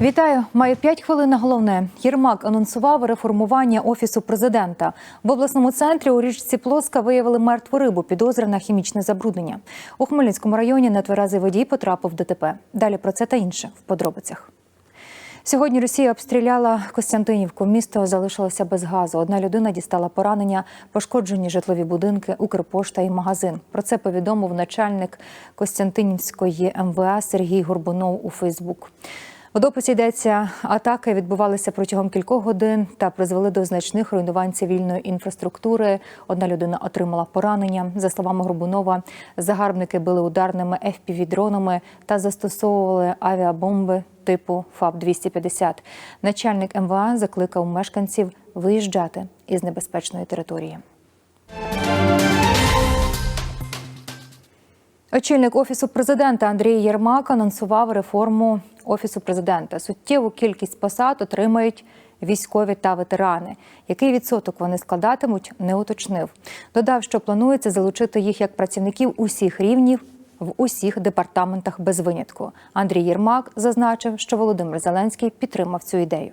Вітаю, маю 5 хвилин на головне. Єрмак анонсував реформування офісу президента. В обласному центрі у річці Плоска виявили мертву рибу, підозри на хімічне забруднення. У Хмельницькому районі нетверезий водій потрапив ДТП. Далі про це та інше в подробицях. Сьогодні Росія обстріляла Костянтинівку. Місто залишилося без газу. Одна людина дістала поранення, пошкоджені житлові будинки, Укрпошта і магазин. Про це повідомив начальник Костянтинівської МВА Сергій Горбунов у Фейсбук. У дописі йдеться, атаки відбувалися протягом кількох годин та призвели до значних руйнувань цивільної інфраструктури. Одна людина отримала поранення. За словами Горбунова, загарбники били ударними FPV-дронами та застосовували авіабомби типу ФАБ-250. Начальник МВА закликав мешканців виїжджати із небезпечної території. Очільник офісу президента Андрій Єрмак анонсував реформу офісу президента. Суттєву кількість посад отримають військові та ветерани. Який відсоток вони складатимуть, не уточнив. Додав, що планується залучити їх як працівників усіх рівнів в усіх департаментах без винятку. Андрій Єрмак зазначив, що Володимир Зеленський підтримав цю ідею.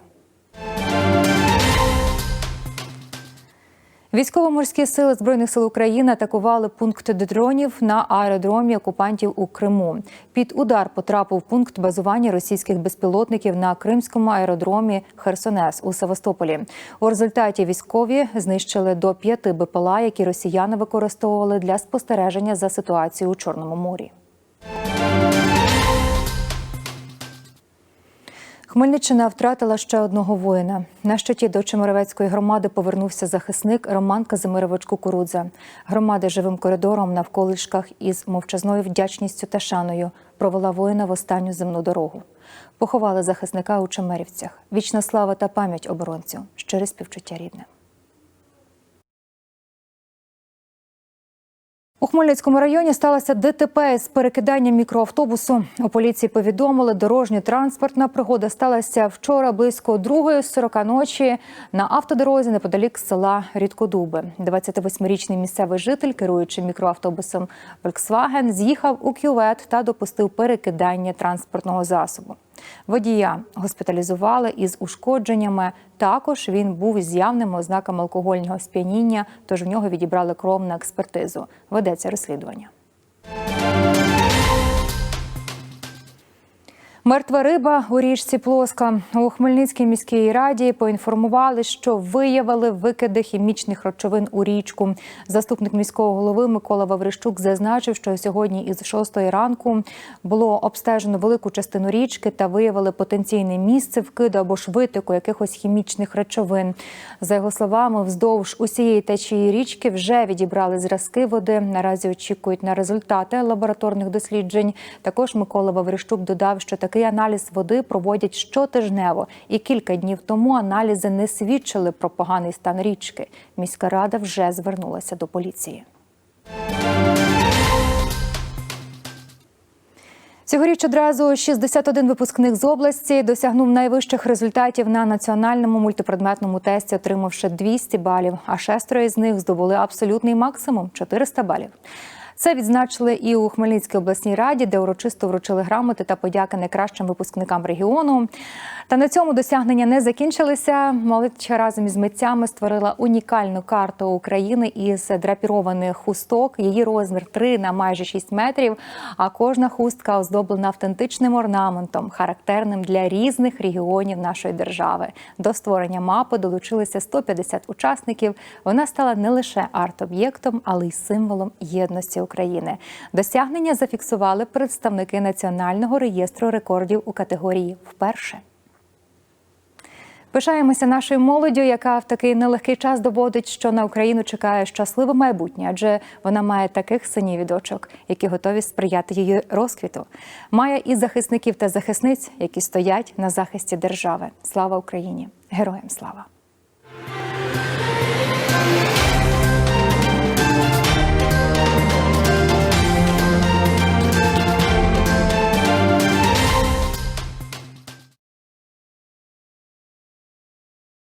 Військово-морські сили збройних сил України атакували пункт дронів на аеродромі окупантів у Криму. Під удар потрапив пункт базування російських безпілотників на кримському аеродромі Херсонес у Севастополі. У результаті військові знищили до п'яти БПЛА, які росіяни використовували для спостереження за ситуацією у Чорному морі. Хмельниччина втратила ще одного воїна. На щиті до Чемеровецької громади повернувся захисник Роман Казимирович Кукурудза. Громада живим коридором на вколишках із мовчазною вдячністю та шаною провела воїна в останню земну дорогу. Поховали захисника у Чемерівцях. Вічна слава та пам'ять оборонцю. Щире співчуття рідне. У Хмельницькому районі сталося ДТП з перекиданням мікроавтобусу. У поліції повідомили, дорожньо-транспортна пригода сталася вчора близько 2.40 ночі на автодорозі неподалік села Рідкодуби. 28-річний місцевий житель, керуючи мікроавтобусом Volkswagen, з'їхав у кювет та допустив перекидання транспортного засобу. Водія госпіталізували із ушкодженнями. Також він був з явними ознаками алкогольного сп'яніння, тож в нього відібрали кров на експертизу. Ведеться розслідування. Мертва риба у річці Плоска у Хмельницькій міській раді поінформували, що виявили викиди хімічних речовин у річку. Заступник міського голови Микола Ваврищук зазначив, що сьогодні із 6 ранку було обстежено велику частину річки та виявили потенційне місце вкиду або ж витоку якихось хімічних речовин. За його словами, вздовж усієї течії річки вже відібрали зразки води. Наразі очікують на результати лабораторних досліджень. Також Микола Ваврищук додав, що такий Такий аналіз води проводять щотижнево, і кілька днів тому аналізи не свідчили про поганий стан річки. Міська рада вже звернулася до поліції. Цьогоріч одразу 61 випускник з області досягнув найвищих результатів на національному мультипредметному тесті, отримавши 200 балів. А шестеро із них здобули абсолютний максимум 400 балів. Це відзначили і у Хмельницькій обласній раді, де урочисто вручили грамоти та подяки найкращим випускникам регіону. Та на цьому досягнення не закінчилися. Молодь разом із митцями створила унікальну карту України із драпірованих хусток. Її розмір 3 на майже 6 метрів. А кожна хустка оздоблена автентичним орнаментом, характерним для різних регіонів нашої держави. До створення мапи долучилися 150 учасників. Вона стала не лише арт-об'єктом, але й символом єдності України. Досягнення зафіксували представники Національного реєстру рекордів у категорії вперше. Пишаємося нашою молоддю, яка в такий нелегкий час доводить, що на Україну чекає щасливе майбутнє, адже вона має таких синів і дочок, які готові сприяти її розквіту. Має і захисників та захисниць, які стоять на захисті держави. Слава Україні! Героям слава!